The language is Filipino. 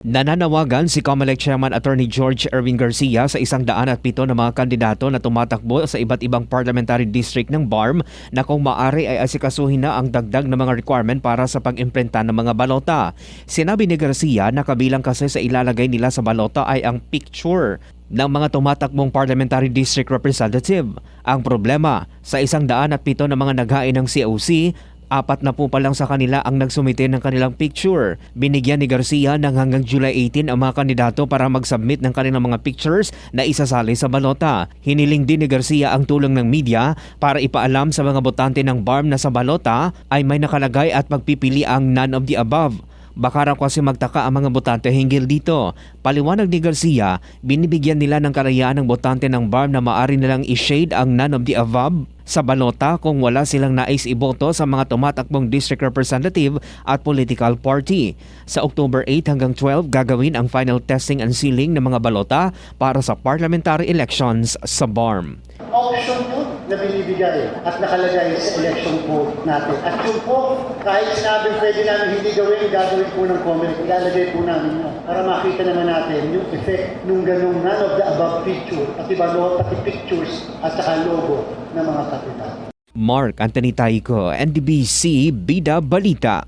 Nananawagan si Comelec Chairman Attorney George Erwin Garcia sa isang daan at pito na mga kandidato na tumatakbo sa iba't ibang parliamentary district ng BARM na kung maari ay asikasuhin na ang dagdag na mga requirement para sa pag-imprenta ng mga balota. Sinabi ni Garcia na kabilang kasi sa ilalagay nila sa balota ay ang picture ng mga tumatakbong parliamentary district representative. Ang problema, sa isang daan at pito na mga naghain ng COC, Apat na po pa lang sa kanila ang nagsumite ng kanilang picture. Binigyan ni Garcia ng hanggang July 18 ang mga kandidato para mag-submit ng kanilang mga pictures na isasali sa balota. Hiniling din ni Garcia ang tulong ng media para ipaalam sa mga botante ng BARM na sa balota ay may nakalagay at magpipili ang none of the above. Baka raw kasi magtaka ang mga botante hinggil dito. Paliwanag ni Garcia, binibigyan nila ng karayaan ng botante ng BARM na maari nilang i-shade ang none of the above sa balota kung wala silang nais iboto sa mga tumatakbong district representative at political party. Sa October 8 hanggang 12, gagawin ang final testing and sealing ng mga balota para sa parliamentary elections sa BARM. option yun na binibigay at nakalagay sa election code natin. At yun po, kahit sinabi pwede namin hindi gawin, gagawin po ng comment, ilalagay po namin yun para makita naman natin yung effect nung ganung none of the above picture, pati balot, pati pictures at saka logo ng mga kapitan. Mark Anthony Taico, NDBC, Bida Balita.